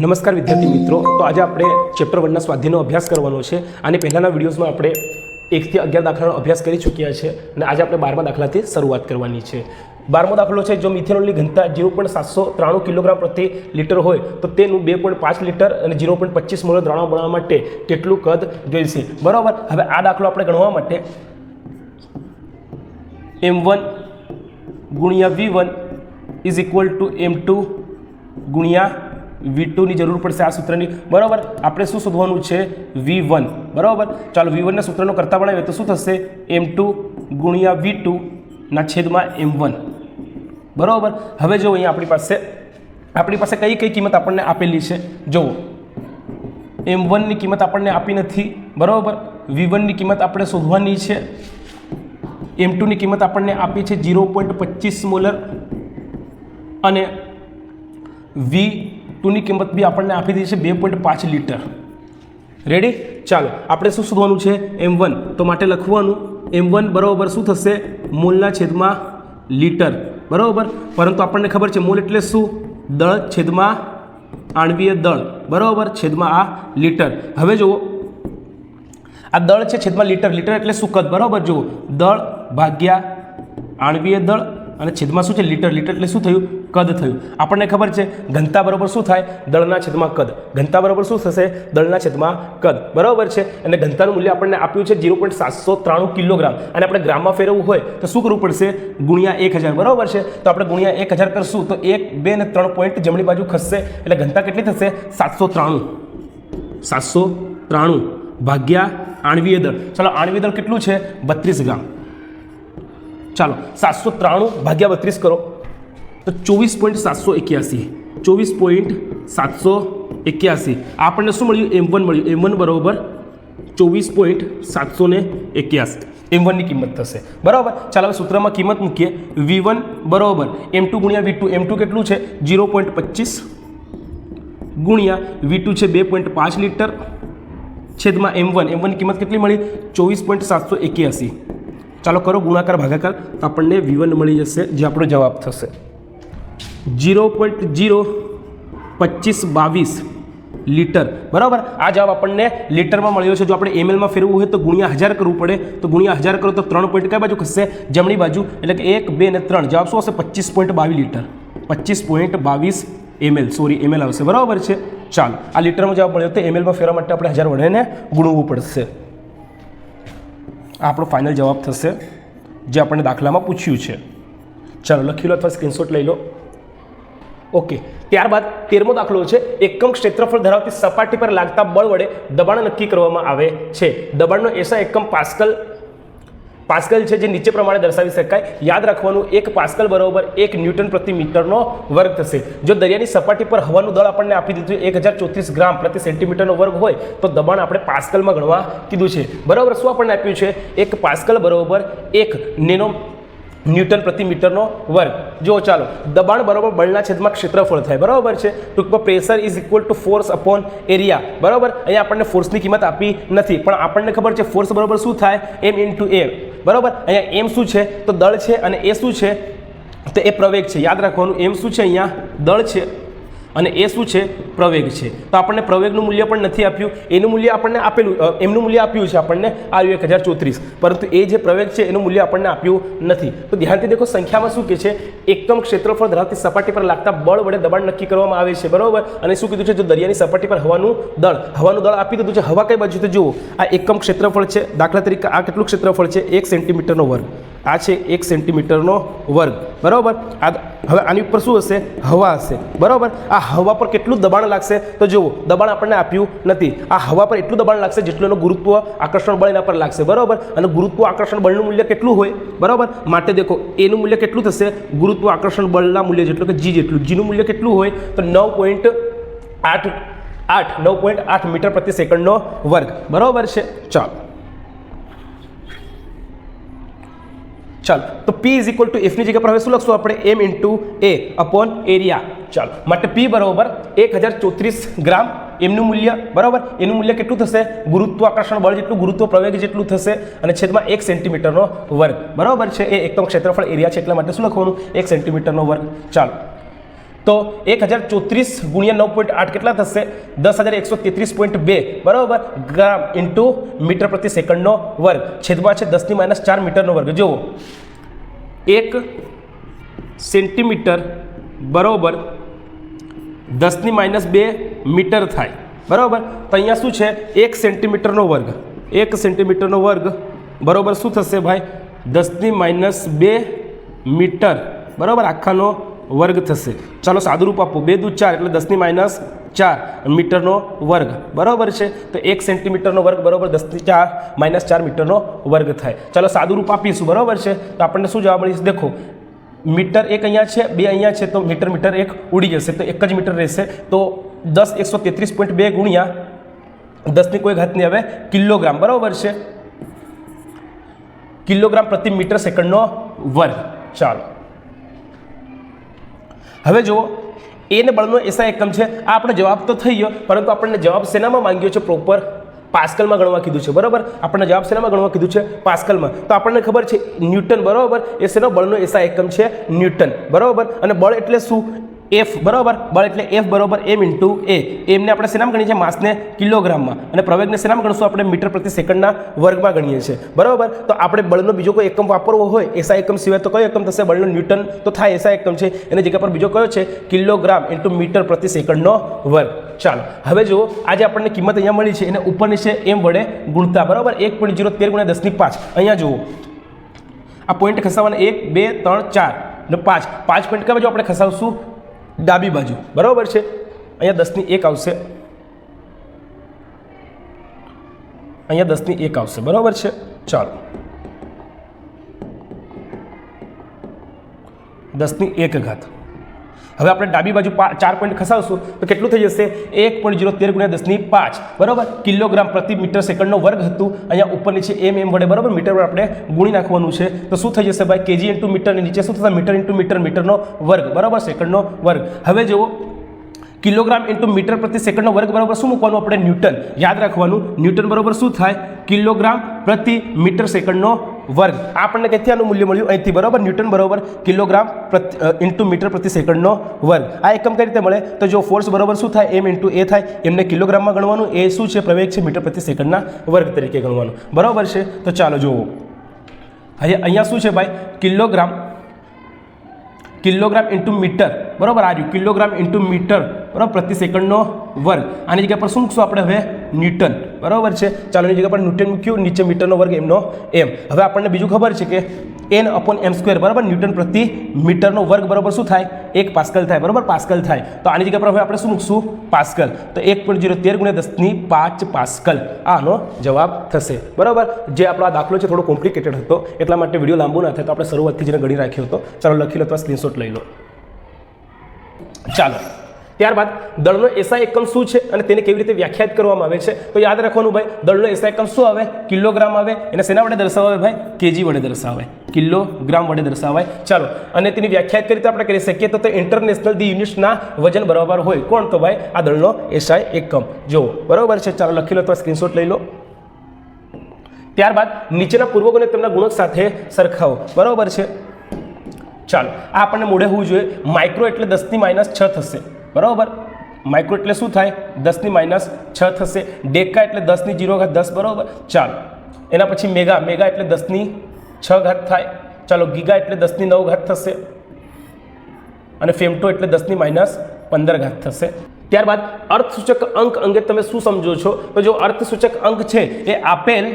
નમસ્કાર વિદ્યાર્થી મિત્રો. તો આજે આપણે ચેપ્ટર વનના સ્વાધ્યાયનો અભ્યાસ કરવાનો છે અને પહેલાંના વિડીયોઝમાં આપણે એકથી અગિયાર દાખલાનો અભ્યાસ કરી ચૂક્યા છે અને આજે આપણે બારમા દાખલાથી શરૂઆત કરવાની છે. બારમો દાખલો છે જો મિથેનોલની ઘનતા જીરો પોઈન્ટ સાતસો ત્રાણું કિલોગ્રામ પ્રતિ લીટર હોય, તો તેનું બે પોઈન્ટ પાંચ લીટર અને જીરો પોઈન્ટ પચીસ મોડો દ્રાણો બનાવવા માટે કેટલું કદ જોઈશે? બરાબર? હવે આ દાખલો આપણે ગણવા માટે એમ વન ગુણ્યા V one is equal to M two ગુણ્યા વી ટુની જરૂર પડશે આ સૂત્રની. બરાબર? આપણે શું શોધવાનું છે? વી વન બરાબર? ચાલો વી વનના સૂત્રનો કરતા બનાવીએ તો શું થશે? એમ ટુ ગુણ્યા વી ટુના છેદમાં એમ વન બરાબર? હવે જો અહીંયા આપણી પાસે આપણી પાસે કઈ કઈ કિંમત આપણને આપેલી છે? જુઓ. એમ વનની કિંમત આપણને આપી નથી. બરાબર? વી વનની કિંમત આપણે શોધવાની છે. એમ ટુની કિંમત આપણને આપી છે ઝીરો પોઈન્ટ પચીસ મોલર. અને વી ટુની કિંમત બી આપણને આપી દીધી છે બે પોઈન્ટ પાંચ લીટર. રેડી ચાલો, આપણે શું શોધવાનું છે? એમ વન તો માટે લખવાનું એમ વન બરાબર શું થશે? મોલના છેદમાં લીટર. બરાબર? પરંતુ આપણને ખબર છે, મોલ એટલે શું? દળ છેદમાં આણવીય દળ. બરાબર? છેદમાં આ લીટર. હવે જુઓ. આ દળ છે છેદમાં લીટર. લીટર એટલે શું કદ બરાબર? જુઓ. દળ ભાગ્યા આણવીય દળ અને છેદમાં શું છે? લીટર. લીટર એટલે શું થયું? કદ થયું. આપણને ખબર છે, ઘનતા બરાબર શું થાય? દળના છેદમાં કદ. ઘનતા બરાબર શું થશે? દળના છેદમાં કદ. બરાબર છે? અને ઘનતાનું મૂલ્ય આપણને આપ્યું છે ઝીરો પોઈન્ટ સાતસો ત્રાણું કિલોગ્રામ. અને આપણે ગ્રામમાં ફેરવવું હોય, તો શું કરવું પડશે? ગુણ્યા એક હજાર. બરાબર છે? તો આપણે ગુણ્યા એક હજાર કરશું, તો એક, બે ને ત્રણ પોઈન્ટ જમણી બાજુ ખસશે. એટલે ઘનતા કેટલી થશે? સાતસો ત્રાણું. સાતસો ત્રાણું. ભાગ્યા આણવીય દળ. ચાલો, આણવીય દળ કેટલું છે? બત્રીસ ગ્રામ. ચાલો, સાતસો ત્રાણું ભાગ્યા બત્રીસ કરો. તો ચોવીસ પોઈન્ટ સાતસો એક્યાસી, ચોવીસ પોઈન્ટ સાતસો એક્યાસી. આપણને શું મળ્યું? એમ વન મળ્યું. એમ વન બરાબર ચોવીસ પોઈન્ટ સાતસો ને એક્યાસી એમ વનની કિંમત થશે. બરાબર? ચાલો, હવે સૂત્રમાં કિંમત મૂકીએ. વી વન બરાબર. એમ ટુ ગુણ્યા વી ટુ એમ ટુ કેટલું છે? જીરો પોઈન્ટ પચીસ ગુણ્યા વી ટુ છે બે પોઈન્ટ પાંચ લીટર છેદમાં એમ વન એમ વનની કિંમત કેટલી મળી? ચોવીસ પોઈન્ટ સાતસો એક્યાસી. ચાલો કરો ગુણાકાર ભાગાકાર. તો આપણને વી મળી જશે, જે આપણો જવાબ થશે. જીરો પોઈન્ટ જીરો પચીસ બાવીસ લીટર. બરાબર? આ જવાબ આપણને લીટરમાં મળ્યો છે. જો આપણે એમએલમાં ફેરવું હોય તો ગુણ્યા હજાર કરવું પડે. તો ગુણ્યા હજાર કરો તો ત્રણ પોઈન્ટ કઈ બાજુ ખસશે જમણી બાજુ. એટલે કે એક, બે ને ત્રણ. જવાબ શું હશે? પચીસ પોઈન્ટ બાવીસ લીટર. પચીસ પોઈન્ટ બાવીસ એમએલ સોરી એમએલ આવશે. બરાબર છે? ચાલો. આ લીટરમાં જવાબ મળ્યો તો એમએલમાં ફેરવા માટે આપણે હજાર વડે ગુણવું પડશે. આપણો ફાઇનલ જવાબ થશે, જે આપણને દાખલામાં પૂછ્યું છે. ચાલો લખી લો અથવા સ્ક્રીનશોટ લઈ લો. ઓકે ત્યારબાદ તેરમો દાખલો છે. એકમ ક્ષેત્રફળ ધરાવતી સપાટી પર લાગતા બળ વડે દબાણ નક્કી કરવામાં આવે છે. દબાણનો એસા એકમ પાસ્કલ પાસ્કલ છે જે નીચે પ્રમાણે દર્શાવી શકાય. યાદ રાખવાનું, એક પાસ્કલ બરોબર એક ન્યૂટન પ્રતિ મીટરનો વર્ગ થશે. જો દરિયાની સપાટી પર હવાનું દળ આપણને આપી દીધું એક હજાર ચોત્રીસ ગ્રામ પ્રતિ સેન્ટીમીટરનો વર્ગ હોય, તો દબાણ આપણે પાસ્કલમાં ગણવા કીધું છે. બરાબર શું આપણને આપ્યું છે? એક પાસ્કલ બરોબર એક નેનો ન્યૂટન પ્રતિ મીટરનો વર્ગ. જો ચાલો. દબાણ બરાબર બળના છેદમાં ક્ષેત્રફળ થાય. બરાબર છે? ટૂંકમાં pressure is equal to force upon area. બરાબર? અહીંયા આપણને ફોર્સની કિંમત આપી નથી. પણ આપણને ખબર છે ફોર્સ બરાબર શું થાય? M into A. બરાબર? અહીંયા એમ શું છે? તો દળ છે અને એ શું છે? તો એ પ્રવેગ છે. યાદ રાખવાનું, એમ શું છે અહીંયા? દળ છે. અને એ શું છે? પ્રવેગ છે. તો આપણને પ્રવેગનું મૂલ્ય પણ નથી આપ્યું. એનું મૂલ્ય આપણને આપેલું એમનું મૂલ્ય આપ્યું છે આપણને આવ્યું એક હજાર ચોત્રીસ. પરંતુ એ જે પ્રવેગ છે, એનું મૂલ્ય આપણને આપ્યું નથી. તો ધ્યાનથી દેખો, સંખ્યામાં શું કે છે? એકમ ક્ષેત્રફળ ધરાવતી સપાટી પર લાગતા બળ વડે દબાણ નક્કી કરવામાં આવે છે. બરાબર? અને શું કીધું છે? જો દરિયાની સપાટી પર હવાનું દળ હવાનું દળ આપી દીધું છે, હવા કઈ બાજુ તો જુઓ? આ એકમ ક્ષેત્રફળ છે. દાખલા તરીકે આ કેટલું ક્ષેત્રફળ છે? એક સેન્ટીમીટરનો વર્ગ. આ છે એક સેન્ટીમીટરનો વર્ગ. બરાબર? આ હવે આની ઉપર શું હશે? હવા હશે. બરાબર? આ હવા પર કેટલું દબાણ લાગશે? તો જુઓ, દબાણ આપણને આપ્યું નથી. આ હવા પર એટલું દબાણ લાગશે જેટલું એનું ગુરુત્વ આકર્ષણ બળ એના પર લાગશે. બરાબર? અને ગુરુત્વ આકર્ષણ બળનું મૂલ્ય કેટલું હોય? બરાબર? માટે દેખો, એનું મૂલ્ય કેટલું થશે? ગુરુત્વ આકર્ષણ બળના મૂલ્ય જેટલું કે જી જેટલું. જીનું મૂલ્ય કેટલું હોય? તો નવ પોઈન્ટ આઠ આઠ, નવ પોઈન્ટ આઠ મીટર પ્રતિ સેકન્ડનો વર્ગ. બરાબર છે? ચાલો. ચાલો. તો પી ઇઝ ઇક્વલ ટુ એફની જગ્યા પર હવે શું લખશું આપણે? M into A upon area ચાલો. માટે પી બરાબર એક હજાર ચોત્રીસ ગ્રામ એમનું મૂલ્ય. બરાબર? એનું મૂલ્ય કેટલું થશે? ગુરુત્વાકર્ષણ બળ જેટલું, ગુરુત્વ પ્રવેગ જેટલું થશે અને છેદમાં એક સેન્ટીમીટરનો વર્ગ. બરાબર છે? એ એકદમ ક્ષેત્રફળ એરિયા છે, એટલા માટે શું લખવાનું? એક સેન્ટીમીટરનો વર્ગ. ચાલો. તો એક હજાર ચોત્રીસ ગુણ્યા નવ પોઈન્ટ આઠ કેટલા થશે? દસ હજાર એકસો તેત્રીસ પોઈન્ટ બે. બરાબર? ગ્રામ ઇન્ટુ મીટર પ્રતિ સેકન્ડનો વર્ગ. છેદમાં છે દસની માઇનસ ચાર મીટરનો વર્ગ. જુઓ. એક સેન્ટીમીટર બરાબર દસની માઇનસ બે મીટર થાય. બરાબર? તો અહીંયા શું છે? એક સેન્ટીમીટરનો વર્ગ. એક સેન્ટીમીટરનો વર્ગ. બરાબર શું થશે ભાઈ? દસની માઇનસ બે મીટર. બરાબર? આખાનો વર્ગ થશે. ચાલો સાદુરૂપ આપો. બે દૂધ ચાર એટલે દસની માઇનસ ચાર. મીટરનો વર્ગ. બરાબર છે? તો એક સેન્ટીમીટરનો વર્ગ બરાબર દસની ચાર, માઇનસ ચાર મીટરનો વર્ગ થાય. ચાલો સાદુરૂપ આપીશું. બરાબર છે? તો આપણને શું જવાબ મળીશ દેખો, મીટર એક અહીંયા છે, બે અહીંયા છે, તો મીટર મીટર એક ઉડી જશે. તો એક જ મીટર રહેશે. તો દસ એકસો તેત્રીસ પોઈન્ટ બે ગુણ્યા દસની કોઈ ઘાત નહીં આવે કિલોગ્રામ. બરાબર છે? કિલોગ્રામ પ્રતિ મીટર સેકન્ડનો વર્ગ. ચાલો. હવે જુઓ એને બળનો એસા એકમ છે. આ આપણો જવાબ તો થઈ ગયો, પરંતુ આપણને જવાબ શેનામાં માંગ્યો છે? પ્રોપર પાસ્કલમાં ગણવા કીધું છે, બરાબર? આપણને જવાબ શેનામાં ગણવા કીધું છે? પાસ્કલમાં. તો આપણને ખબર છે, ન્યૂટન, બરાબર? એ શેનો બળનો એસા એકમ છે? ન્યૂટન, બરાબર? અને બળ એટલે શું? એફ બરાબર? બળ એટલે એફ બરાબર એમ ઇન્ટુ એ એમને આપણે શેનામ ગણીએ છીએ? માસને કિલોગ્રામમાં. અને પ્રવેગને શેનામ ગણશું? આપણે મીટર પ્રતિ સેકન્ડના વર્ગમાં ગણીએ છીએ. બરાબર? તો આપણે બળનો બીજો કોઈ એકમ વાપરવો હોય એસા એકમ સિવાય તો કયો એકમ થશે? બળનો ન્યૂટન તો થાય એસા એકમ છે. એની જગ્યા પર બીજો કયો છે? કિલોગ્રામ ઇન્ટુ મીટર પ્રતિ સેકન્ડનો વર્ગ. ચાલો, હવે જુઓ, આજે આપણને કિંમત અહીંયા મળી છે. એને ઉપર નીચે એમ વડે ગુણતા. બરાબર? એક પોઈન્ટ જીરો તેર ગુણ્યા દસની પાંચ. અહીંયા જુઓ. આ પોઈન્ટ ખસાવવાના એક, બે, ત્રણ, ચાર ને પાંચ. પાંચ પોઈન્ટ કયા બાજુ આપણે ખસાવશું? ડાબી બાજુ. બરાબર છે? અહીંયા દસની એક આવશે. અહીંયા દસની એક આવશે. બરાબર છે? ચાલો. દસની એક ઘાત. હવે આપણે ડાબી બાજુ ચાર પોઈન્ટ ખસાવશું, તો કેટલું થઈ જશે? એક પોઈન્ટ જીરો તેર ગુણ્યા દસની પાંચ. બરાબર? કિલોગ્રામ પ્રતિ મીટર સેકન્ડનો વર્ગ હતું. અહીંયા ઉપર નીચે એમ એમ વડે, બરાબર? મીટર પર આપણે ગુણી નાખવાનું છે. તો શું થઈ જશે ભાઈ? કેજી ઇન્ટુ મીટર નીચે શું થશે? મીટર ઇન્ટુ મીટર મીટરનો વર્ગ. બરાબર? સેકન્ડનો વર્ગ. હવે જુઓ, કિલોગ્રામ ઇન્ટુ મીટર પ્રતિ સેકન્ડનો વર્ગ બરાબર શું મૂકવાનું? આપણે ન્યૂટન. યાદ રાખવાનું, ન્યૂટન બરાબર શું થાય? કિલોગ્રામ પ્રતિ મીટર સેકન્ડનો વર્ગ. આપણને ક્યાંથી આનું મૂલ્ય મળ્યું અહીંથી, બરાબર? ન્યૂટન બરાબર. કિલોગ્રામ ઇન્ટુ મીટર પ્રતિ સેકન્ડનો વર્ગ. આ એકમ કઈ રીતે મળે? તો જો ફોર્સ બરાબર શું થાય? એમ ઇન્ટુ એ થાય. એમને કિલોગ્રામમાં ગણવાનું. એ શું છે? પ્રવેગ છે મીટર પ્રતિ સેકન્ડના વર્ગ તરીકે ગણવાનું. બરાબર છે? તો ચાલો જુઓ. હવે અહીંયા શું છે ભાઈ? કિલોગ્રામ કિલોગ્રામ ઇન્ટુ મીટર બરાબર? આ રહ્યું. કિલોગ્રામ ઇન્ટુ મીટર બરાબર? પ્રતિ સેકન્ડનો વર્ગ. આની જગ્યા પર શું મૂકશું આપણે હવે? ન્યૂટન. બરાબર છે? ચાલો એની જગ્યા પર ન્યૂટન મૂક્યું, નીચે મીટરનો વર્ગ, એમનો એમ. હવે આપણને બીજું ખબર છે કે એન અપોન એમ સ્ક્વેર, બરાબર? ન્યૂટન પ્રતિ મીટરનો વર્ગ, બરાબર? શું થાય? એક પાસ્કલ થાય, બરાબર? પાસ્કલ થાય. તો આની જગ્યા પર હવે આપણે શું મૂકશું? પાસ્કલ. તો એક પોઈન્ટ જીરો તેર ગુણ્યા દસની પાંચ પાસ્કલ. આનો જવાબ થશે. બરાબર? જે આપણો આ દાખલો છે થોડો કોમ્પ્લિકેટેડ હતો, એટલા માટે વીડિયો લાંબો ના થાય, તો આપણે શરૂઆતથી જેને ગણી રાખ્યો હતો. ચાલો લખી લો, અથવા સ્ક્રીનશોટ લઈ લો. ચાલો. ત્યારબાદ દળનો એસા એકમ શું છે અને તેને કેવી રીતે વ્યાખ્યાયિત કરવામાં આવે છે? તો યાદ રાખવાનું ભાઈ, દળનો એસા એકમ શું આવે? કિલોગ્રામ આવે. એને શેના વડે દર્શાવે ભાઈ? કેજી વડે દર્શાવે. કિલોગ્રામ વડે દર્શાવાય. ચાલો, અને તેની વ્યાખ્યાયિત કરી આપણે કરી શકીએ? તો તે ઇન્ટરનેશનલ દી યુનિટ્સના વજન બરાબર હોય. કોણ? તો ભાઈ, આ દળનો એસઆઈ એકમ. જુઓ, બરાબર છે? ચાલો લખી લો, તો સ્ક્રીનશોટ લઈ લો. ત્યારબાદ નીચેના પૂર્વકોને તેમના ગુણક સાથે સરખાવો. બરાબર છે? ચાલો, આ આપણને મોઢે હોવું જોઈએ. માઇક્રો એટલે દસની માઇનસ છ થશે. બરાબર? માઇક્રો એટલે શું થાય? દસની માઇનસ છ થશે. ડેકા એટલે દસની જીરો ઘાત દસ, બરાબર? ચાલો. એના પછી મેગા. મેગા એટલે દસની છ ઘાત થાય. ચાલો, ગીગા એટલે દસની નવ ઘાત થશે. અને ફેમટો એટલે દસની માઇનસ પંદર ઘાત થશે. ત્યારબાદ અર્થસૂચક અંક અંગે તમે શું સમજો છો? તો જો અર્થસૂચક અંક છે, એ આપેલ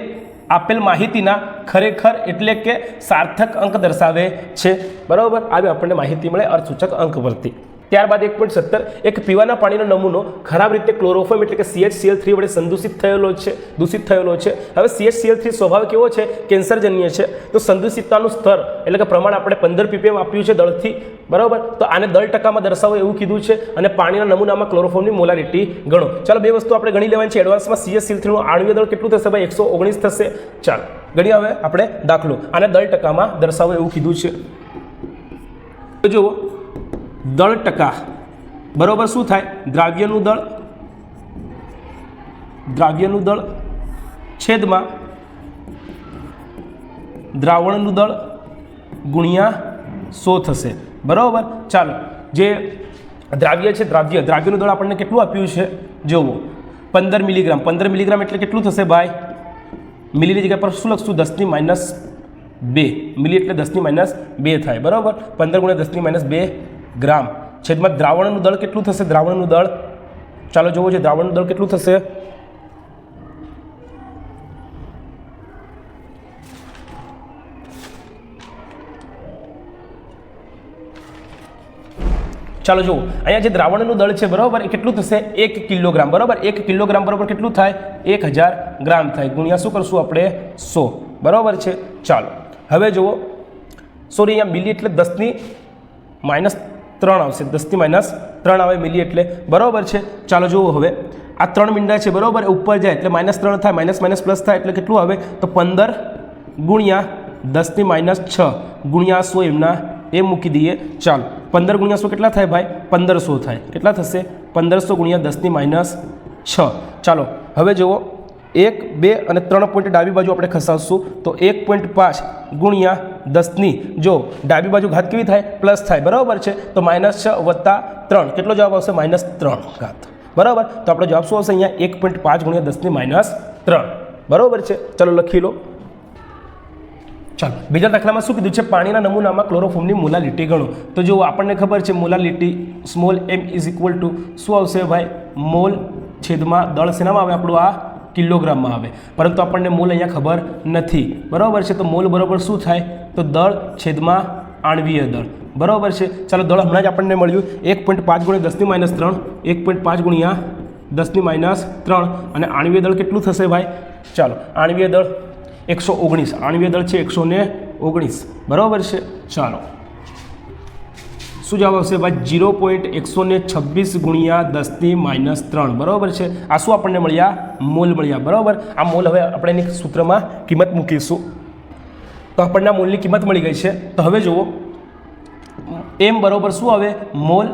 આપેલ માહિતીના ખરેખર એટલે કે સાર્થક અંક દર્શાવે છે. બરાબર? આવી આપણને માહિતી મળે અર્થસૂચક અંક પરથી. ત્યારબાદ એક પોઈન્ટ સત્તર, એક પીવાના પાણીનો નમૂનો ખરાબ રીતે ક્લોરોફોર્મ એટલે કે સીએચસીએલ થ્રી વડે સંદૂષિત થયેલો છે, દૂષિત થયેલો છે. હવે સીએચસીએલ થ્રી સ્વભાવ કેવો છે? કેન્સરજન્ય છે. તો સંદૂષિતતાનું સ્તર એટલે કે પ્રમાણ આપણે પંદર પીપીએમ આપ્યું છે દળથી, બરાબર? તો આને દળ ટકામાં દર્શાવો એવું કીધું છે અને પાણીના નમૂનામાં ક્લોરોફોર્મની મોલારિટી ગણો. ચાલો બે વસ્તુ આપણે ગણી લેવાની છે. એડવાન્સમાં સીએચસીએલ થ્રીનું આણવીય દળ કેટલું થશે ભાઈ? એકસો ઓગણીસ થશે. ચાલો ગણી હવે આપણે દાખલો. આને દળ ટકામાં દર્શાવો એવું કીધું છે. જુઓ દળ ટકા. બરોબર શું થાય? દ્રાવ્યનું દળ? દ્રાવ્યનું દળ છેદમાં દ્રાવણનું દળ ગુણ્યા સો થશે. બરાબર? ચાલો. જે દ્રાવ્ય છે, દ્રાવ્ય. દ્રાવ્યનું દળ આપણને કેટલું આપ્યું છે? જોવો પંદર મિલીગ્રામ. પંદર મિલીગ્રામ એટલે કેટલું થશે ભાઈ? મિલીની જગ્યા પર શું લખશું? દસની માઇનસ બે. મિલી એટલે દસની માઇનસ બે થાય. બરાબર? પંદર ગુણ્યા દસની માઇનસ બે ગ્રામ. છેદમાં દ્રાવણનું દળ કેટલું થશે? દ્રાવણનું દળ? ચાલો જોવો છે, દ્રાવણનું દળ કેટલું થશે? ચાલો જુઓ, અહીંયા જે દ્રાવણનું દળ છે, બરાબર, એ કેટલું થશે? એક કિલોગ્રામ, બરાબર? એક કિલોગ્રામ બરાબર કેટલું થાય? એક હજાર ગ્રામ થાય. ગુણ્યા શું કરશું આપણે? સો. બરાબર છે? ચાલો. હવે જુઓ. સોરી, અહીંયા મિલી એટલે દસની માઇનસ ત્રણ આવશે. દસથી માઇનસ ત્રણ આવે મિલી એટલે. બરાબર છે? ચાલો જુઓ હવે. આ ત્રણ મીંડા છે, બરાબર? ઉપર જાય એટલે માઇનસ ત્રણ થાય, માઇનસ માઇનસ પ્લસ થાય એટલે કેટલું આવે? તો પંદર ગુણ્યા દસથી માઇનસ છ ગુણ્યા સો એમના એ મૂકી દઈએ. ચાલો. પંદર ગુણ્યા સો કેટલા થાય ભાઈ? પંદરસો થાય. કેટલા થશે? પંદરસો ગુણ્યા દસની માઇનસ છ. ચાલો. હવે જુઓ. એક, બે અને ત્રણ પોઈન્ટ ડાબી બાજુ આપણે ખસાવશું. તો એક પોઈન્ટ પાંચ ગુણ્યા દસની જો ડાબી બાજુ ઘાત કેવી થાય? પ્લસ થાય. બરાબર છે? તો માઇનસ છ વત્તા ત્રણ. કેટલો જવાબ આવશે? માઇનસ ત્રણ ઘાત. બરાબર? તો આપણો જવાબ શું આવશે અહીંયા? એક પોઈન્ટ પાંચ ગુણ્યા દસની માઇનસ ત્રણ. બરાબર છે? ચલો લખી લો. ચાલો. બીજા દાખલામાં શું કીધું છે? પાણીના નમૂનામાં ક્લોરોફોર્મની મોલાલિટી ગણો. તો જો આપણને ખબર છે molality small M is equal to શું આવશે ભાઈ? મોલ છેદમાં દળ. સેનામાં આવે આપણું આ? કિલોગ્રામમાં આવે. પરંતુ આપણને મોલ અહીંયા ખબર નથી. બરાબર છે? તો મોલ બરાબર શું થાય? તો દળ છેદમાં આણવીય દળ. બરાબર છે? ચાલો, દળ હમણાં જ આપણને મળ્યું. એક પોઈન્ટ પાંચ ગુણ્યા દસની માઇનસ ત્રણ. એક પોઈન્ટ પાંચ ગુણ્યા દસની માઇનસ ત્રણ. અને આણવીય દળ કેટલું થશે ભાઈ? ચાલો, આણવીય દળ એકસો ઓગણીસ. આણવીય દળ છે એકસો ને ઓગણીસ. બરાબર છે? ચાલો. શું જવાબ આવશે? ભાઈ, જીરો પોઈન્ટ એકસો ને છવ્વીસ ગુણ્યા દસની માઇનસ ત્રણ. બરાબર છે? આ શું આપણને મળ્યા? મોલ મળ્યા. બરાબર? આ મોલ હવે આપણે એની સૂત્રમાં કિંમત મૂકીશું. તો આપણને આ મોલની કિંમત મળી ગઈ છે. તો હવે જુઓ. એમ બરાબર શું આવે? મોલ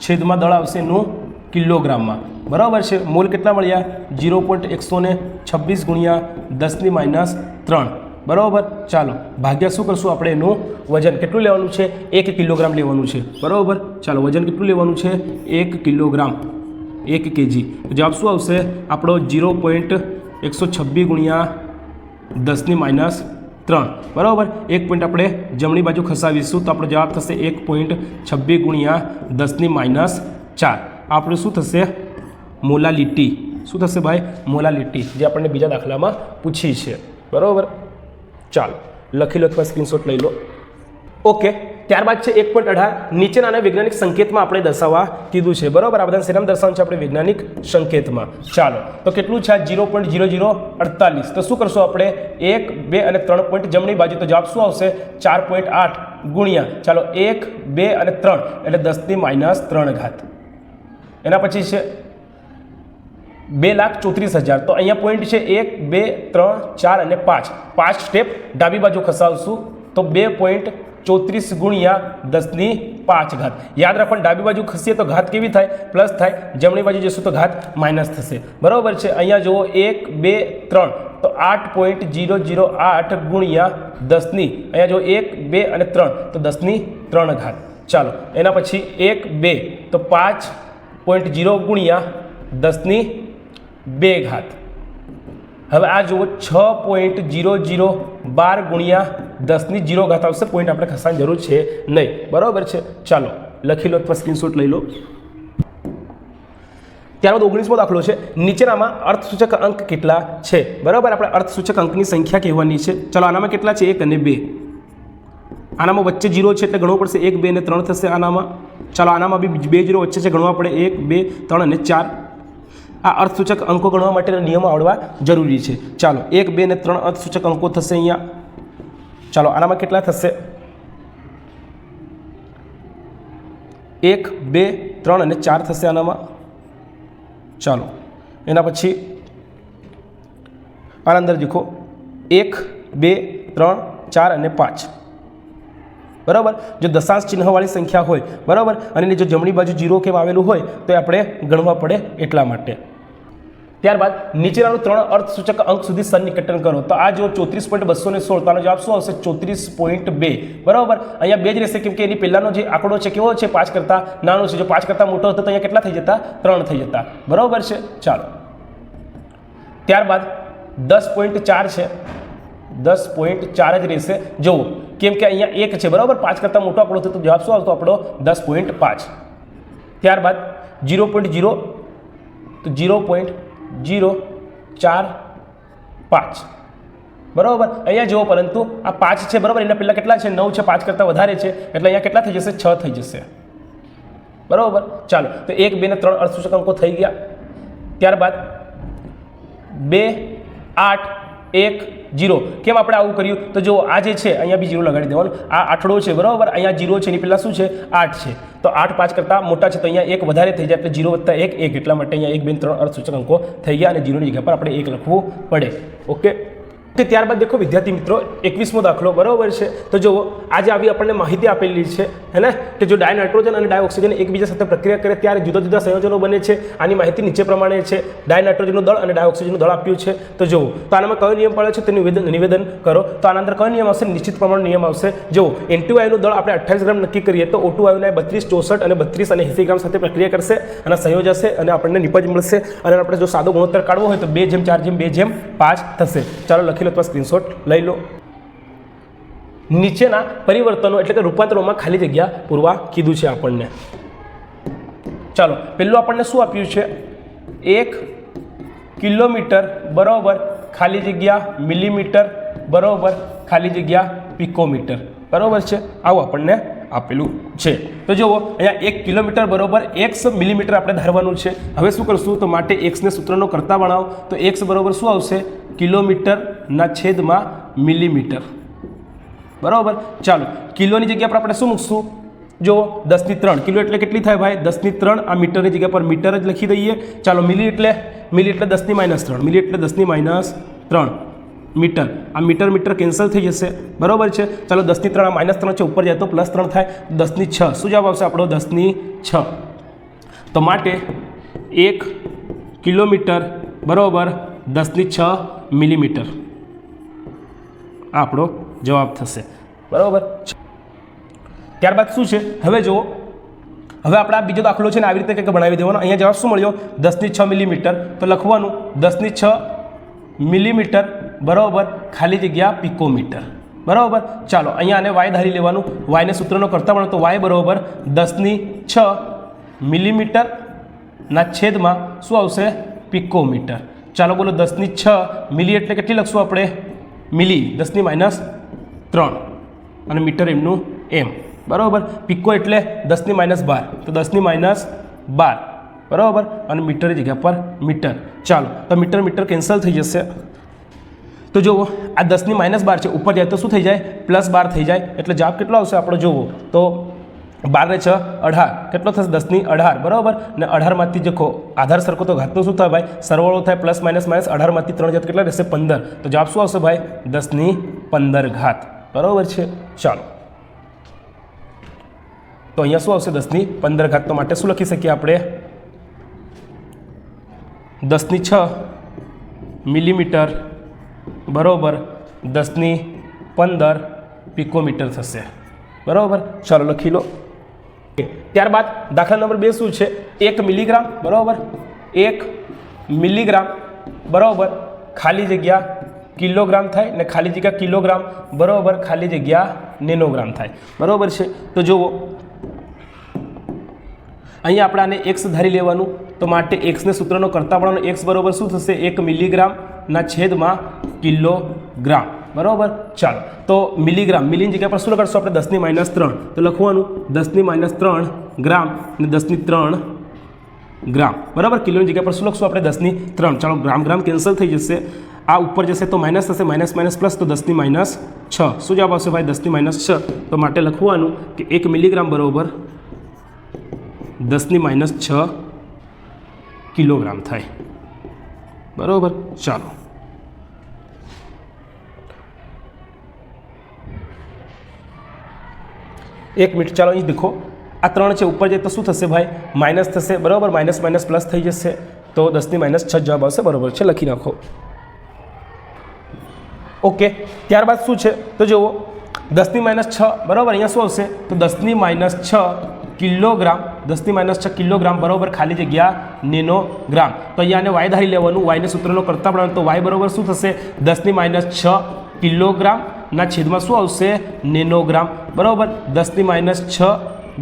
છેદમાં દળ આવશે એનું કિલોગ્રામમાં. બરાબર છે? મોલ કેટલા મળ્યા? જીરો પોઈન્ટ એકસો ને છવ્વીસ ગુણ્યા દસની માઇનસ ત્રણ. બરાબર? ચાલો, ભાગ્યા શું કરશું આપણે એનું? વજન કેટલું લેવાનું છે? એક કિલોગ્રામ લેવાનું છે. બરાબર? ચાલો, વજન કેટલું લેવાનું છે? એક કિલોગ્રામ. એક કેજી. જવાબ શું આવશે? આપણો જીરો પોઈન્ટ એકસો છવ્વીસ ગુણ્યા દસની માઇનસ ત્રણ. બરાબર? એક પોઈન્ટ આપણે જમણી બાજુ ખસાવીશું તો આપણો જવાબ થશે એક પોઈન્ટ છવ્વીસ ગુણ્યા દસની માઇનસ ચાર. આપણે શું થશે? મોલાલિટી. શું થશે ભાઈ? મોલાલિટી, જે આપણને બીજા દાખલામાં પૂછી છે. બરાબર? ચાલો, લખી લો અથવા સ્ક્રીનશોટ લઈ લો. ઓકે ત્યારબાદ છે એક પોઈન્ટ અઢાર. નીચેના વૈજ્ઞાનિક સંકેતમાં આપણે દર્શાવવા કીધું છે. બરાબર? આ બધા શેનામ દર્શાવવાનું છે આપણે વૈજ્ઞાનિક સંકેતમાં. ચાલો, તો કેટલું છે આ જીરો પોઈન્ટ જીરો જીરો અડતાલીસ? તો શું કરશું આપણે? એક, બે અને ત્રણ પોઈન્ટ જમણી બાજુ, તો જવાબ શું આવશે? ચાર પોઈન્ટ આઠ ગુણ્યા. ચાલો, એક, બે અને ત્રણ, એટલે દસની માઇનસ ત્રણ ઘાત. એના પછી છે બે લાખ ચોત્રીસ હજાર. તો અહીંયા પોઈન્ટ છે એક, બે, ત્રણ, ચાર અને પાંચ. પાંચ સ્ટેપ ડાબી બાજુ ખસાવશું. તો બે પોઈન્ટ ચોત્રીસ ગુણ્યા દસની પાંચ ઘાત. યાદ રાખવાનું ડાબી બાજુ ખસીએ તો ઘાત કેવી થાય? પ્લસ થાય. જમણી બાજુ જશું તો ઘાત માઇનસ થશે. બરાબર છે? અહીંયા જુઓ, એક, બે, ત્રણ. તો આઠ પોઈન્ટ જીરો જીરો આઠ ગુણ્યા દસની અહીંયા જો એક, બે અને ત્રણ. તો દસની ત્રણ ઘાત. ચાલો, એના પછી એક, બે. તો પાંચ પોઈન્ટ જીરો ગુણ્યા દસની બે ઘાત. હવે આ જુઓ, છ પોઈન્ટ જીરો જીરો બાર ગુણ્યા દસની જીરો ઘાત આવશે. પોઈન્ટ આપણે ખસવાની જરૂર છે નહીં. બરાબર છે? ચાલો, લખી લો, અથવા સ્ક્રીનશોટ લઈ લો. ત્યારબાદ ઓગણીસમો દાખલો છે. નીચેનામાં અર્થસૂચક અંક કેટલા છે? બરાબર, આપણે અર્થસૂચક અંકની સંખ્યા કહેવાની છે. ચાલો, આનામાં કેટલા છે? એક અને બે. આનામાં વચ્ચે જીરો છે એટલે ગણવું પડશે. એક, બે અને ત્રણ થશે આનામાં. ચાલો, આનામાં બી બે જીરો વચ્ચે છે. ગણવા પડે એક, બે, ત્રણ અને ચાર. આ અર્થસૂચક અંકો ગણવા માટેના નિયમો આવડવા જરૂરી છે. ચાલો, એક, બે ને ત્રણ અર્થસૂચક અંકો થશે અહીંયા. ચાલો, આનામાં કેટલા થશે? એક, બે, ત્રણ અને ચાર થશે આનામાં. ચાલો, એના પછી આના અંદર દેખો એક, બે, ત્રણ, ચાર અને પાંચ. બરાબર? જો દશાંશ ચિહ્નવાળી સંખ્યા હોય, બરાબર? અને જો જમણી બાજુ જીરો કેમ આવેલું હોય, તો આપણે ગણવા પડે એટલા માટે. ત્યારબાદ નીચેનાનું ત્રણ અર્થસૂચક અંક સુધી સન્નિકટન કરો. તો આ જો ચોત્રીસ પોઈન્ટ બસો ને સોળ તો આનો જવાબ શું આવશે? ચોત્રીસ પોઈન્ટ બે. બરાબર? અહીંયા બે જ રહેશે, કેમ કે એની પહેલાંનો જે આંકડો છે, કેવો છે? પાંચ કરતાં નાનો છે. જો પાંચ કરતાં મોટો હતો, તો અહીંયા કેટલા થઈ જતા? ત્રણ થઈ જતા. બરાબર છે? ચાલો. ત્યારબાદ દસ પોઈન્ટ ચાર છે. દસ પોઈન્ટ ચાર જ રહેશે. જુઓ, કેમ કે અહીંયા એક છે, બરાબર? પાંચ કરતાં મોટો આંકડો હતો, તો જવાબ શું આવતો? આપણો દસ પોઈન્ટ પાંચ. ત્યારબાદ જીરો પોઈન્ટ જીરો તો જીરો પોઈન્ટ જીરો, ચાર, પાંચ. બરાબર? અહીંયા જુઓ, પરંતુ આ પાંચ છે, બરાબર? એના પહેલાં કેટલા છે? નવ છે, પાંચ કરતાં વધારે છે. એટલે અહીંયા કેટલા થઈ જશે? છ થઈ જશે. બરાબર? ચાલો, તો એક, બે ને ત્રણ અર્થસૂચક અંકો થઈ ગયા. ત્યારબાદ બે, આઠ એક, જીરો. કેમ આપણે આવું કર્યું? તો જો આ જે છે, અહીંયા બી જીરો લગાડી દેવાનું. આ આઠડો છે, બરાબર? અહીંયા જીરો છે, એની પહેલાં શું છે? આઠ છે. તો આઠ પાંચ કરતાં મોટા છે, તો અહીંયા એક વધારે થઈ જાય, એટલે જીરો વત્તા એક એક. એટલા માટે અહીંયા એક, બે, ત્રણ અર્થસૂચક અંકો થઈ ગયા અને જીરોની જગ્યા પર આપણે એક લખવું પડે. ઓકે? કે ત્યારબાદ દેખો વિદ્યાર્થી મિત્રો, એકવીસમો દાખલો બરાબર છે. તો જુઓ, આજે આવી આપણને માહિતી આપેલી છે, હે ને? કે જો ડાય નાઇટ્રોજન અને ડાય ઓક્સિજન એકબીજા સાથે પ્રક્રિયા કરે ત્યારે જુદા જુદા સંયોજનો બને છે. આની માહિતી નીચે પ્રમાણે છે. ડાય નાઇટ્રોજનનું દળ અને ડાય ઓક્સિજનનું દળ આપ્યું છે. તો જુઓ, તો આનામાં કયો નિયમ પડે છે તેનું નિવેદન નિવેદન કરો. તો આના અંદર કયો નિયમ આવશે? નિશ્ચિત પ્રમાણે નિયમ આવશે. જુઓ એન્ટી વાયુનું દળ આપણે અઠ્ઠાવીસ ગ્રામ નક્કી કરીએ તો ઓટુ વાયુના બત્રીસ, ચોસઠ અને બત્રીસ અને એસી ગ્રામ સાથે પ્રક્રિયા કરશે અને સંયોજશે અને આપણને નિપજ મળશે. અને આપણે જો સાદો ગુણોત્તર કાઢવો હોય તો બે જેમ, ચાર જેમ, બે જેમ, પાંચ થશે. ચાલો લખી લો અથવા સ્ક્રીનશોટ લઈ લો. નીચેના પરિવર્તનો એટલે કે રૂપાંતરોમાં ખાલી જગ્યા પૂરવા કીધું છે આપણને. ચાલો, પહેલું આપણને શું આપ્યું છે? એક કિલોમીટર બરાબર ખાલી જગ્યા મિલીમીટર બરાબર ખાલી જગ્યા પિકોમીટર. બરાબર છે? આવું આપણને આપેલું છે. તો જુઓ, અહીંયા એક કિલોમીટર બરાબર એક્સ મિલીમીટર આપણે ધારવાનું છે. હવે શું કરશું? તો માટે એક્સને સૂત્રનો કરતા બનાવો તો એક્સ બરાબર શું આવશે? કિલોમીટરના છેદમાં મિલીમીટર. બરાબર? ચાલો, કિલોની જગ્યા પર આપણે શું મૂકશું? જો દસની ત્રણ. કિલો એટલે કેટલી થાય ભાઈ? દસની ત્રણ. આ મીટરની જગ્યા પર મીટર જ લખી દઈએ. ચાલો, મિલી એટલે મિલી એટલે દસની માઇનસ ત્રણ. મિલી એટલે દસની માઇનસ ત્રણ મીટર. આ મીટર મીટર કેન્સલ થઈ જશે. બરાબર છે? ચાલો, દસની ત્રણ, આ માઇનસ ત્રણ છે, ઉપર જાય તો પ્લસ ત્રણ થાય. દસની છ. શું જવાબ આવશે આપણો? દસની છ. તો માટે એક કિલોમીટર, બરાબર, દસની છ મિલીમીટર. આપણો જવાબ થશે. બરાબર? ત્યારબાદ શું છે? હવે જુઓ. હવે આપણે આ બીજો દાખલો છે ને, આવી રીતે કંઈક બનાવી દેવાનો. અહીંયા જવાબ શું મળ્યો? દસની છ મિલીમીટર. તો લખવાનું દસની છ મિલીમીટર બરાબર ખાલી જગ્યા પિકોમીટર. બરાબર? ચાલો, અહીંયા આને વાય ધારી લેવાનું. વાયને સૂત્રનો કરતા પણ તો વાય બરાબર દસની છ મિલીમીટરના છેદમાં શું આવશે? પિકોમીટર. ચાલો બોલો દસની છ મિલી એટલે કેટલી લખશું આપણે? મિલી દસની માઇનસ ત્રણ. અને મીટર એમનું એમ. બરાબર? પિકો એટલે દસની માઇનસ બાર. તો દસની માઇનસ બાર. બરાબર? અને મીટરની જગ્યા પર મીટર. ચાલો, તો મીટર મીટર કેન્સલ થઈ જશે. તો જુઓ આ દસની માઇનસ બાર છે. ઉપર જાય તો શું થઈ જાય? પ્લસ બાર થઈ જાય. એટલે જવાબ કેટલો આવશે? આપણો જુઓ તો બાર ને છ, અઢાર. કેટલો થશે? દસની અઢાર. બરાબર? ને અઢારમાંથી જે આધાર સરખો તો ઘાતનું શું થાય ભાઈ? સરવાળો થાય પ્લસ માઇનસ માઇનસ અઢારમાંથી ત્રણ જાત કેટલા રહેશે? પંદર. તો જવાબ શું આવશે ભાઈ? દસની પંદર ઘાત. બરાબર છે? ચાલો. તો અહીંયા શું આવશે? દસની પંદર ઘાત તો માટે શું લખી શકીએ આપણે? દસની છ મિલીમીટર. બરાબર? દસની પંદર પિકોમીટર થશે. બરાબર? ચાલો લખી લો. ત્યારબાદ દાખલા નંબર બે શું છે? એક મિલીગ્રામ, બરાબર? એક મિલીગ્રામ, બરાબર? ખાલી જગ્યા કિલોગ્રામ થાય ને ખાલી જગ્યા કિલોગ્રામ, બરાબર? ખાલી જગ્યા નેનોગ્રામ થાય. બરાબર છે? તો જુઓ. અહીંયા આપણે આને એક્સ ધારી લેવાનું. તો માટે એક્સને સૂત્રનો કરતા પડવાનો એક્સ બરાબર શું થશે? એક મિલીગ્રામના છેદમાં કિલોગ્રામ. બરાબર? ચાલો. તો મિલીગ્રામ મિલીની જગ્યા પર શું લગાડશું? આપણે દસની માઇનસ ત્રણ. તો લખવાનું દસની માઇનસ ત્રણ ગ્રામ અને દસની ત્રણ ગ્રામ. બરાબર? કિલોની જગ્યા પર શું લખશું? આપણે દસની ત્રણ. ચાલો, ગ્રામ ગ્રામ કેન્સલ થઈ જશે. આ ઉપર જશે તો માઇનસ થશે, માઇનસ માઇનસ પ્લસ, તો દસની માઇનસ છ. શું જવાબ આવશે ભાઈ? દસની માઇનસ છ. તો માટે લખવાનું કે એક મિલીગ્રામ બરાબર દસની માઇનસ છ કિલોગ્રામ થાય. બરાબર? ચાલો. એક મિનિટ, ચાલો અહીં દેખો. આ ત્રણ છે, ઉપર જાય તો શું થશે ભાઈ? માઇનસ થશે, બરાબર? માઇનસ માઇનસ, પ્લસ થઈ જશે. તો દસની માઇનસ છ જવાબ આવશે, બરાબર છે, લખી નાખો. ઓકે, ત્યારબાદ શું છે? તો જુઓ દસની માઇનસ છ, બરાબર? અહીંયા શું આવશે? તો દસની માઇનસ છ કિલોગ્રામ દસની માઇનસ છ કિલોગ્રામ, બરાબર? ખાલી જગ્યા નેનો ગ્રામ તો અહીંયા આને વાય ધારી લેવાનું, વાયને સૂત્રનો કરતા પણ, તો વાય બરાબર શું થશે? દસની માઇનસ છ કિલોગ્રામના છેદમાં શું આવશે? નેનોગ્રામ. બરાબર? દસની માઇનસ છ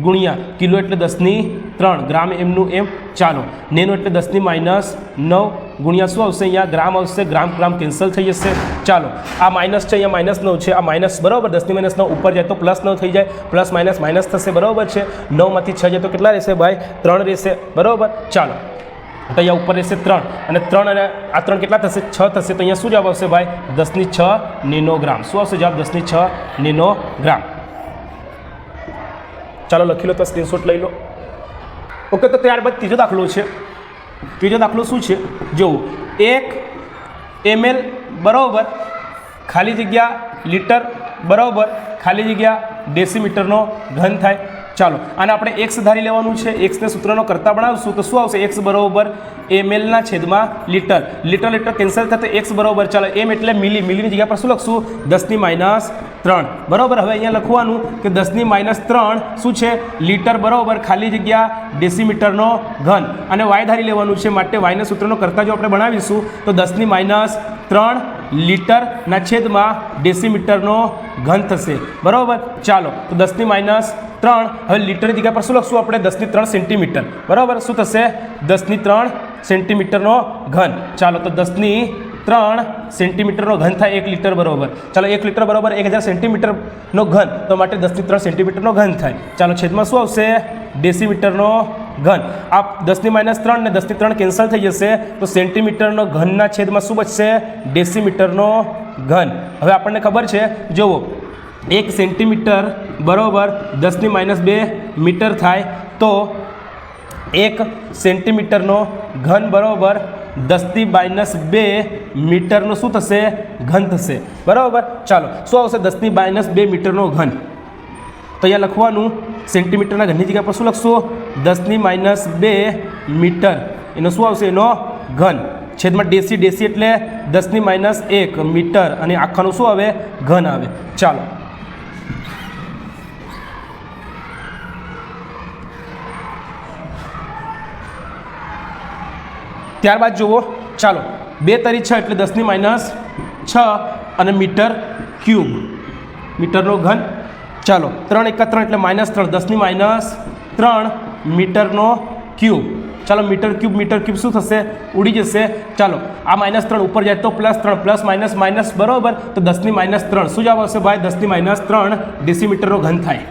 ગુણ્યા કિલો એટલે દસની ત્રણ. ગ્રામ એમનું એમ. ચાલો. નેનો એટલે દસની માઇનસ નવ ગુણ્યા શું આવશે? અહીંયા ગ્રામ આવશે. ગ્રામ ગ્રામ કેન્સલ થઈ જશે. ચાલો. આ માઇનસ છે, અહીંયા માઇનસ નવ છે. આ માઇનસ બરાબર? દસની માઇનસ નવ ઉપર જાય તો પ્લસ નવ થઈ જાય. પ્લસ માઇનસ માઇનસ થશે. બરાબર છે? નવમાંથી છ જાય તો કેટલા રહેશે ભાઈ? ત્રણ રહેશે. બરાબર? ચાલો. તો અહીંયા ઉપર રહેશે ત્રણ. અને ત્રણ અને આ ત્રણ કેટલા થશે? છ થશે. તો અહીંયા શું જવાબ આવશે ભાઈ? દસની છ નેનોગ્રામ. શું આવશે જવાબ? દસની છ નેનોગ્રામ. ચાલો લખી લો તો સ્ક્રીનશોટ લઈ લો. ઓકે, તો ત્યારબાદ ત્રીજો દાખલો છે. ત્રીજો દાખલો શું છે? જોવું. એક એમએલ બરાબર ખાલી જગ્યા લીટર બરાબર ખાલી જગ્યા ડેસીમીટરનો ઘન થાય. ચાલો, આને આપણે એક્સ ધારી લેવાનું છે. એક્સને સૂત્રનો કરતા બનાવશું તો શું આવશે? એક્સ બરાબર એમએલના છેદમાં લીટર. લીટર લીટર કેન્સલ થશે એક્સ બરાબર. ચાલો એમ એટલે મિલી મિલીની જગ્યા પર શું લખશું? દસની માઇનસ ત્રણ. બરાબર? હવે અહીંયા લખવાનું કે દસની માઇનસ ત્રણ શું છે? લીટર બરાબર. ખાલી જગ્યા ડેસીમીટરનો ઘન. અને વાય ધારી લેવાનું છે. માટે વાયના સૂત્રનો કરતા જો આપણે બનાવીશું, તો દસની માઇનસ ત્રણ લીટરના છેદમાં ડેસીમીટરનો ઘન થશે. બરાબર? ચાલો, તો દસની માઇનસ ત્રણ. હવે લીટરની જગ્યા પર શું લખશું આપણે? દસની ત્રણ સેન્ટીમીટર. બરાબર? શું થશે? દસની ત્રણ સેન્ટીમીટરનો ઘન. ચાલો, તો દસની ત્રણ સેન્ટીમીટરનો ઘન થાય એક લીટર બરાબર. ચાલો, એક લીટર બરાબર એક હજાર સેન્ટીમીટરનો ઘન. તો માટે દસની ત્રણ સેન્ટીમીટરનો ઘન થાય. ચાલો, છેદમાં શું આવશે? ડેસીમીટરનો ઘન. આ દસની માઇનસ ત્રણ ને દસની ત્રણ કેન્સલ થઈ જશે, તો સેન્ટીમીટરનો ઘનના છેદમાં શું બચશે? ડેસીમીટરનો ઘન. હવે આપણને ખબર છે, જુઓ, એક સેન્ટીમીટર બરાબર દસની માઇનસ બે મીટર થાય, તો એક સેન્ટીમીટરનો ઘન બરાબર દસથી માઇનસ બે મીટરનો શું થશે? ઘન થશે. બરાબર? ચાલો, શું આવશે? દસની માઇનસ બે મીટરનો ઘન. તો અહીંયા લખવાનું સેન્ટીમીટરના ઘનની જગ્યા પર શું લખશો? દસની માઇનસ બે મીટર. એનો શું આવશે? એનો ઘન. છેદમાં ડેસી ડેસી એટલે દસની માઇનસ એક મીટર. અને આખાનું શું આવે? ઘન આવે. ચાલો. ત્યારબાદ જુઓ. ચાલો. બે તરી છ એટલે દસની માઇનસ છ અને મીટર ક્યુબ. મીટરનો ઘન ચાલો, ત્રણ એકા ત્રણ એટલે માઇનસ ત્રણ, દસની માઇનસ ત્રણ મીટરનો ક્યુબ. ચાલો, મીટર ક્યુબ મીટર ક્યુબ શું થશે? ઉડી જશે. ચાલો, આ માઇનસ ત્રણ ઉપર જાય તો પ્લસ ત્રણ, પ્લસ માઇનસ માઇનસ, બરાબર? તો દસની માઇનસ ત્રણ. શું જવાબ આવશે ભાઈ? દસની માઇનસ ત્રણ ડેસીમીટરનો ઘન થાય.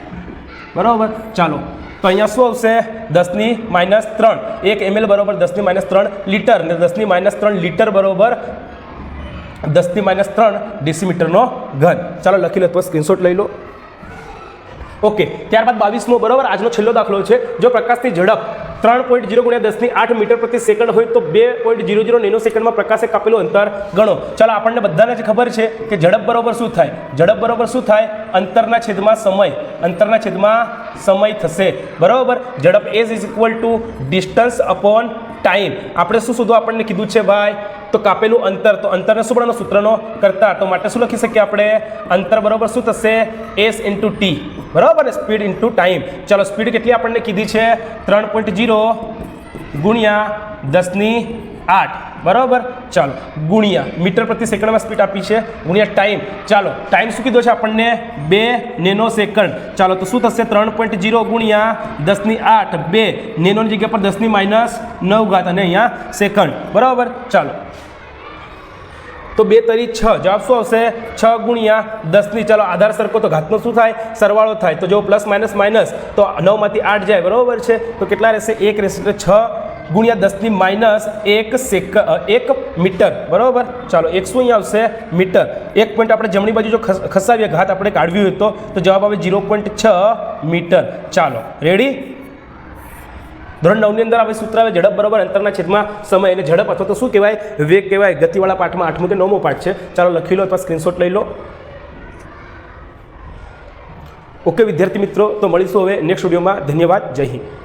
બરાબર? ચાલો, તો અહીંયા શું આવશે? દસની માઇનસ ત્રણ. એક એમએલ બરાબર, દસની માઇનસ ત્રણ લીટર. ને દસની માઇનસ ત્રણ લીટર બરાબર, દસની માઇનસ ત્રણ ડેસીમીટરનો ઘન. ચાલો, લખી લો, તો સ્ક્રીનશોટ લઈ લો. ઓકે, ત્યારબાદ બાવીસમો, બરાબર? આજનો છેલ્લો દાખલો છે. જો પ્રકાશની ઝડપ ત્રણ પોઈન્ટ જીરો ગુણ્યા દસની આઠ મીટર પ્રતિ સેકન્ડ હોય તો બે પોઈન્ટ જીરો જીરો નેનો સેકન્ડમાં પ્રકાશે કાપેલું અંતર ગણો. ચાલો, આપણને બધાને જ ખબર છે કે ઝડપ બરોબર શું થાય? ઝડપ બરોબર શું થાય? અંતરના છેદમાં સમય. અંતરના છેદમાં સમય થશે. બરાબર? ઝડપ S is equal to distance upon time આપણે શું શોધવું આપણને કીધું છે, ભાઈ? તો કાપેલું અંતર, તો અંતરને શું ભણવાનું સૂત્રનો કરતા તો માટે શું લખી શકીએ આપણે? અંતર બરાબર શું થશે? એસ ઇન્ટુ ટી બરાબર ને? સ્પીડ ઇન્ટુ ટાઈમ ચાલો સ્પીડ કેટલી આપણને કીધી છે? ત્રણ પોઈન્ટ જીરો ગુણ્યા દસની આઠ. બરાબર? ચાલો, ગુણ્યા મીટર પ્રતિ સેકન્ડમાં સ્પીડ આપી છે. ગુણ્યા ટાઈમ ચાલો ટાઈમ શું કીધો છે આપણને? બે નેનો સેકન્ડ ચાલો, તો શું થશે? ત્રણ પોઈન્ટ જીરો ગુણ્યા દસની આઠ. બે નેનોની જગ્યા પર દસની માઇનસ નવ ઘાત અને અહીંયા સેકન્ડ. બરાબર? ચાલો તો બે તરી છ. જવાબ શું આવશે? છ ગુણ્યા દસની ચાલો, આધાર સરખો તો ઘાતનો શું થાય? સરવાળો થાય. તો જો પ્લસ માઇનસ માઇનસ, તો નવમાંથી આઠ જાય. બરાબર છે? તો કેટલા રહેશે? એક રહેશે. છ ગુણ્યા દસની માઇનસ એક સેક એક મીટર. બરાબર? ચાલો, એક શું અહીંયા આવશે? મીટર. એક પોઈન્ટ આપણે જમણી બાજુ જો ખસ- ખસાવીએ, ઘાત આપણે કાઢવી હોય તો જવાબ આવે ઝીરો પોઈન્ટ છ મીટર. ચાલો, રેડી? ધોરણ નવની અંદર આપણે સૂત્ર આવે, ઝડપ બરાબર, અંતરના છેદમાં સમય અને ઝડપ અથવા તો શું કહેવાય? વેગ કહેવાય. ગતિવાળા પાઠમાં આઠમો કે નવમો પાઠ છે. ચાલો લખી લો અથવા સ્ક્રીનશોટ લઈ લો. ઓકે વિદ્યાર્થી મિત્રો, તો મળીશું હવે નેક્સ્ટ વિડીયોમાં ધન્યવાદ. જય હિન્દ.